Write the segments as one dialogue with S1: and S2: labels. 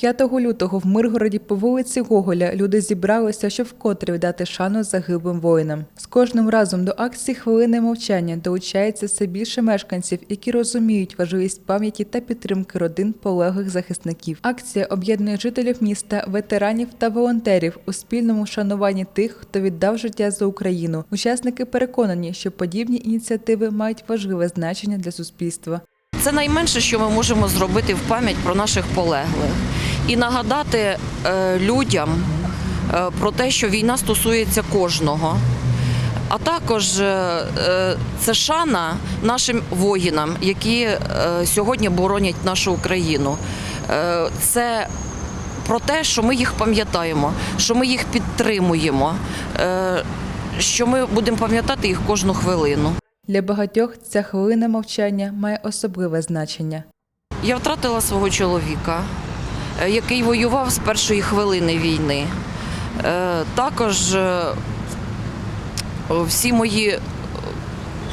S1: 5 лютого в Миргороді по вулиці Гоголя люди зібралися, щоб вкотре віддати шану загиблим воїнам. З кожним разом до акції хвилини мовчання долучається все більше мешканців, які розуміють важливість пам'яті та підтримки родин полеглих захисників. Акція об'єднує жителів міста, ветеранів та волонтерів у спільному шануванні тих, хто віддав життя за Україну. Учасники переконані, що подібні ініціативи мають важливе значення для суспільства.
S2: Це найменше, що ми можемо зробити в пам'ять про наших полеглих і нагадати е, людям е, про те, що війна стосується кожного. А також е, це шана нашим воїнам, які сьогодні боронять нашу Україну. Це про те, що ми їх пам'ятаємо, що ми їх підтримуємо, що ми будемо пам'ятати їх кожну хвилину.
S1: Для багатьох ця хвилина мовчання має особливе значення.
S2: Я втратила свого чоловіка, який воював з першої хвилини війни. Е, Також е, всі мої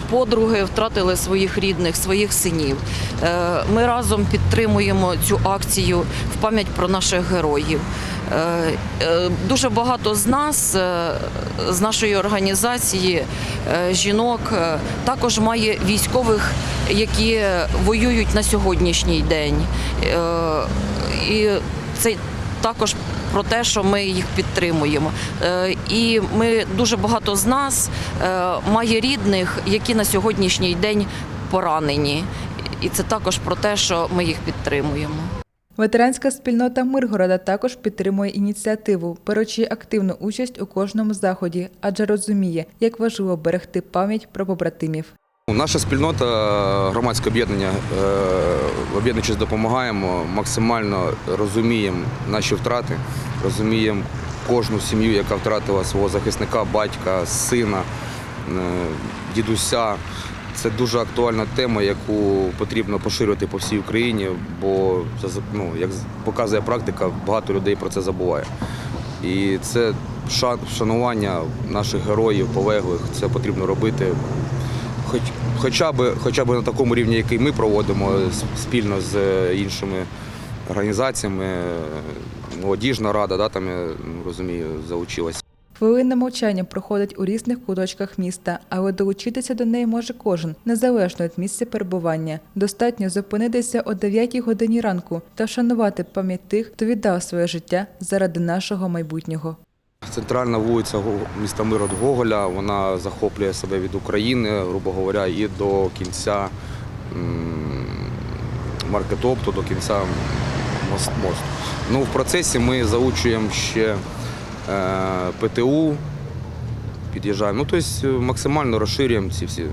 S2: подруги втратили своїх рідних, своїх синів. Е, Ми разом підтримуємо цю акцію в пам'ять про наших героїв. Е, е, Дуже багато з нас, е, з нашої організації, е, жінок, е, також має військових, які воюють на сьогоднішній день. І це також про те, що ми їх підтримуємо. Е, І ми дуже багато з нас е, має рідних, які на сьогоднішній день поранені. І це також про те, що ми їх підтримуємо.
S1: Ветеранська спільнота Миргорода також підтримує ініціативу, беручи активну участь у кожному заході, адже розуміє, як важливо берегти пам'ять про побратимів.
S3: Наша спільнота, громадське об'єднання, е, об'єднуючись допомагаємо, максимально розуміємо наші втрати, розуміємо кожну сім'ю, яка втратила свого захисника, батька, сина, е, дідуся. Це дуже актуальна тема, яку потрібно поширювати по всій Україні, бо ну, як показує практика, багато людей про це забуває. І це шан- вшанування наших героїв, полеглих, це потрібно робити хоч, хоча, б, хоча б на такому рівні, який ми проводимо спільно з е, іншими організаціями. Молодіжна рада, да, там, я розумію, залучилась.
S1: Хвилина мовчання проходить у різних куточках міста, але долучитися до неї може кожен, незалежно від місця перебування. Достатньо зупинитися о 9 годині ранку та вшанувати пам'ять тих, хто віддав своє життя заради нашого майбутнього.
S3: Центральна вулиця міста Мирот Гоголя, вона захоплює себе від України, грубо говоря, і до кінця маркетопту, до кінця мосту. Ну, в процесі ми заучуємо ще е, ПТУ, під'їжджаємо. Ну, тобто максимально розширюємо ці всі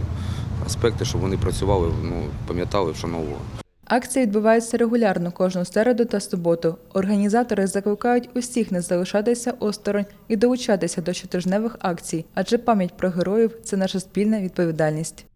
S3: аспекти, щоб вони працювали, ну, пам'ятали, вшановували.
S1: Акції відбуваються регулярно кожну середу та суботу. Організатори закликають усіх не залишатися осторонь і долучатися до щотижневих акцій, адже пам'ять про героїв це наша спільна відповідальність.